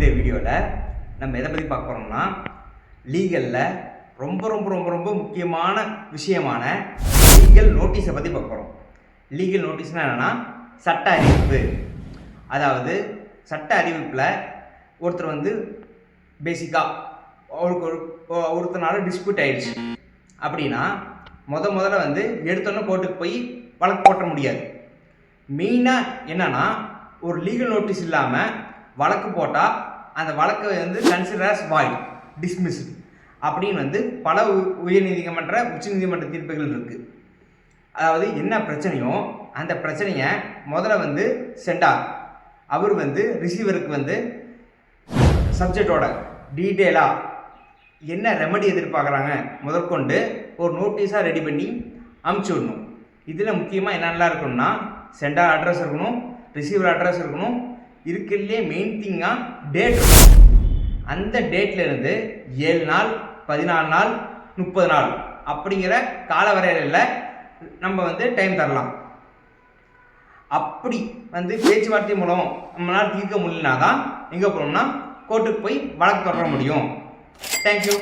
இந்த வீடியோவில் நம்ம எதை பற்றி பார்க்க போகிறோம்னா லீகலில் ரொம்ப ரொம்ப ரொம்ப ரொம்ப முக்கியமான விஷயமான லீகல் நோட்டீஸை பற்றி பார்க்க போகிறோம் லீகல் நோட்டீஸ்னால் என்னென்னா சட்ட அறிவிப்பு. அதாவது சட்ட அறிவிப்பில் ஒருத்தர் வந்து பேசிக்காக அவருக்கு ஒரு ஒருத்தனால டிஸ்பியூட் ஆயிடுச்சு. அப்படின்னா முத முதல்ல வந்து எடுத்தோன்னே கோர்ட்டுக்கு போய் வழக்கு போட்ட முடியாது. மெயினாக என்னென்னா ஒரு லீகல் நோட்டீஸ் இல்லாமல் வழக்கு போட்டால் அந்த வழக்கு வந்து கன்சிடர் as void அப்படின்னு வந்து பல உ- உயர்நீதிமன்ற உச்சநீதிமன்ற தீர்ப்புகள் இருக்குது அதாவது என்ன பிரச்சனையோ அந்த பிரச்சனையை முதல்ல வந்து சென்டார் அவர் வந்து ரிசீவருக்கு வந்து சப்ஜெக்டோட டீட்டெயிலாக என்ன ரெமடி எதிர்பார்க்குறாங்க முதற்கொண்டு ஒரு நோட்டீஸாக ரெடி பண்ணி அமுச்சு விடணும். இதில் முக்கியமாக என்னென்னலாம் இருக்கணும்னா சென்டார் அட்ரஸ் இருக்கணும் ரிசீவர் அட்ரஸ் இருக்கணும் இருக்கிறதுலே மெயின் திங்காக டேட் அந்த டேட்லேருந்து ஏழு நாள் பதினாலு நாள் முப்பது நாள் அப்படிங்கிற கால வரையறையில் நம்ம வந்து டைம் தரலாம். அப்படி வந்து பேச்சுவார்த்தை மூலம் நம்மளால் தீர்க்க முடியலனா தான் எங்கே போகணும்னா கோர்ட்டுக்கு போய் வழக்கு தொடர முடியும். தேங்க்யூ